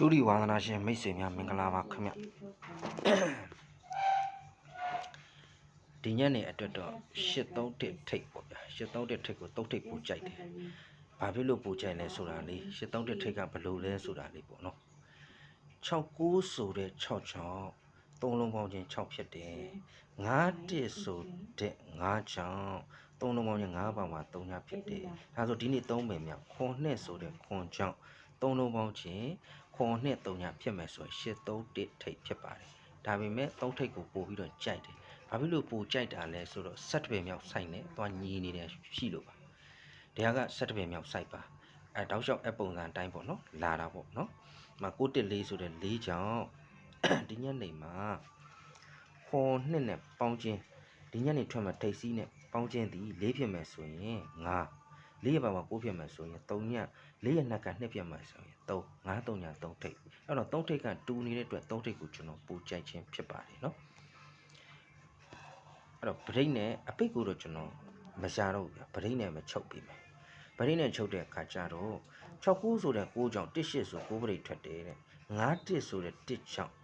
တူရီဝါသနာရှင်မိတ်ဆွေများမင်္ဂလာပါခင်ဗျဒီညနေအတွက်တော့831ထိပ်ပေါ့ဗျာ831ထိပ်ကိုတုတ်ထိပ်ပူကြိုက်တယ်ဘာဖြစ်လို့ပူကြိုက်လဲဆိုတာလေး831ထိပ်ကဘယ်လိုလဲဆိုတာလေးပေါ့နော်69ဆိုတဲ့6ချောင်းသုံးလုံးပေါင်းချင်း6ဖြစ်တယ်51ဆိုတဲ့5ချောင်းသုံးလုံးပေါင်းချင်း5ပါမှာ3ညဖြစ်တယ်ဒါဆိုဒီနေ့3ပဲမြောက်ခွန်နှစ်ဆိုတဲ့ခွန်ချောင်းသုံးလုံးပေါင်းချင်း ခွန်နှစ်3ညဖြစ်မယ်ဆိုရင်831ထိပ်ဖြစ်ပါတယ်ဒါပေမဲ့3ထိပ်ကိုပို့ပြီးတော့ကြိုက်တယ်ဘာဖြစ်လို့ပို့ကြိုက်တာလဲဆိုတော့7ပဲမြောက်ဆိုင်နဲ့သွားညီနေတယ်ရှိလို့ပါတရားက7ပဲမြောက်ဆိုင်ပါအဲတောက်လျှောက်အပုံစံအတိုင်းပေါ့နော်လာတာပေါ့နော်မ914ဆိုတဲ့၄ချောင်းဒီညနေမှာခွန်နှစ်နဲ့ပေါင်းချင်းဒီညနေထွက်မှာထိတ်စီးနဲ့ပေါင်းချင်းသည်၄ဖြစ်မယ်ဆိုရင်9 လေးရပါမှာ9ဖြစ်မယ်ဆိုရင်3ညလေးရနှစ်က2ဖြစ်မယ်ဆိုရင်3 9 3ည3ထိတ်အဲ့တော့3ထိတ်ကတူနေတဲ့အတွက်3ထိတ်ကိုကျွန်တော်ပူကြိုက်ခြင်းဖြစ်ပါတယ်နော်အဲ့တော့ဗရိတ်နဲ့အပိတ်ကိုတော့ကျွန်တော်မရှာတော့ဘူးဗျဗရိတ်နဲ့မချုပ်ပေးမယ်ဗရိတ်နဲ့ချုပ်တဲ့အခါကျတော့69ဆိုတဲ့6ကြောင့်18ဆို6ဗရိတ်ထွက်တယ်တဲ့91ဆိုတဲ့1ကြောင့်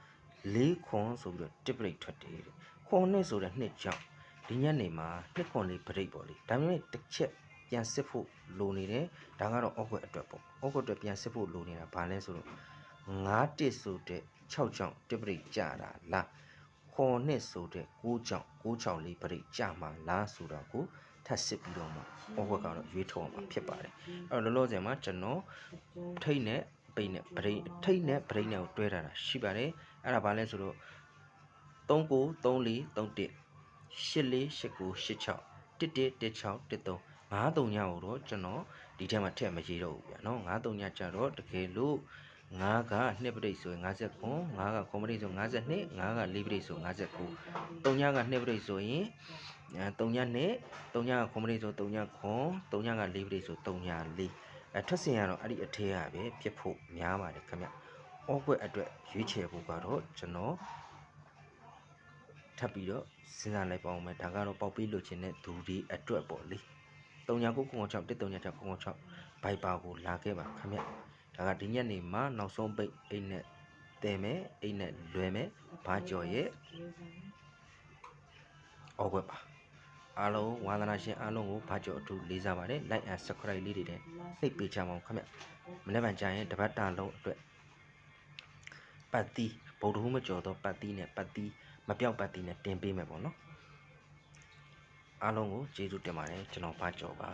4ခွန်ဆိုပြီးတော့1ဗရိတ်ထွက်တယ်တဲ့ခွန်နှစ်ဆိုတဲ့2ကြောင့်ဒီညနေမှာ2ခွန်လေးဗရိတ်ပေါ့လေဒါပေမဲ့တစ်ချက် ပြန်စစ်ဖို့လိုနေတယ်ဒါကတော့အောက်ွက်အတွက်ပေါ့အောက်ွက်အတွက်ပြန်စစ်ဖို့လိုနေတာဘာလဲဆိုတော့9တစ်ဆိုတဲ့6ကြောင့်1ဗရိတ်ကြတာလားခွန်နှစ်ဆိုတဲ့6ကြောင့်6ချောင်းလေးဗရိတ်ကြမှာလားဆိုတော့ကိုထပ်စစ်ပြီးတော့မှအောက်ွက်ကတော့ရွေးထုတ်အောင်ဖြစ်ပါတယ်အဲ့တော့လောလောဆယ်မှာကျွန်တော်ထိတ်နဲ့ပိတ်နဲ့ဗရိတ်ထိတ်နဲ့ဗရိတ်နဲ့ကိုတွဲထားတာရှိပါတယ်အဲ့ဒါဘာလဲဆိုတော့39 34 31 848986 1116 13 53ညကိုတော့ကျွန်တော်ဒီထဲမှာထည့်မရေးတော့ဘူးဗျာနော်53ညကျတော့တကယ်လို့9က2ပရိတ်ဆိုရင်59 9ကခွန်ပရိတ်ဆို52 9က4ပရိတ်ဆို59 3ညက2ပရိတ်ဆိုရင်အဲ3ညနဲ့3ညကခွန်ပရိတ်ဆို3ညခွန်3ညက4ပရိတ်ဆို3ည4အဲထွက်စင်ကတော့အဲ့ဒီအထဲကပဲဖြစ်ဖို့များပါတယ်ခင်ဗျအောက်ွက်အတွက်ရွေးချယ်ဖို့ကတော့ကျွန်တော်ထပ်ပြီးတော့စဉ်းစားလိုက်ပါဦးမယ်ဒါကတော့ပေါက်ပြီးလို့ခြင်းတဲ့ဒူဒီအတွက်ပေါ့လေ 3996 1396ဘိုက်ပါကိုလာခဲ့ပါခင်ဗျဒါကဒီညနေမှာနောက်ဆုံးပိတ်အိတ်နဲ့တဲမယ်အိတ်နဲ့လွယ်မယ်ဘာကြော်ရဲ့အောက်ွက်ပါအားလုံးဝါသနာရှင်အားလုံးကိုဘာကြော်အထူးလေးစားပါတယ် like and subscribe လေးတွေနဲ့နှိပ်ပေးကြပါဦးခင်ဗျမနေ့ကကြာရင်တပတ်တာလုံးအတွက်ပတ်တီးဗုဒ္ဓဟူးမကြော်တော့ပတ်တီးနဲ့ပတ်တီးမပြောက်ပတ်တီးနဲ့တင်ပေးမယ်ပေါ့နော် အားလုံးကိုကျေးဇူးတင်ပါတယ်ကျွန်တော်ဘာကြော်ပါ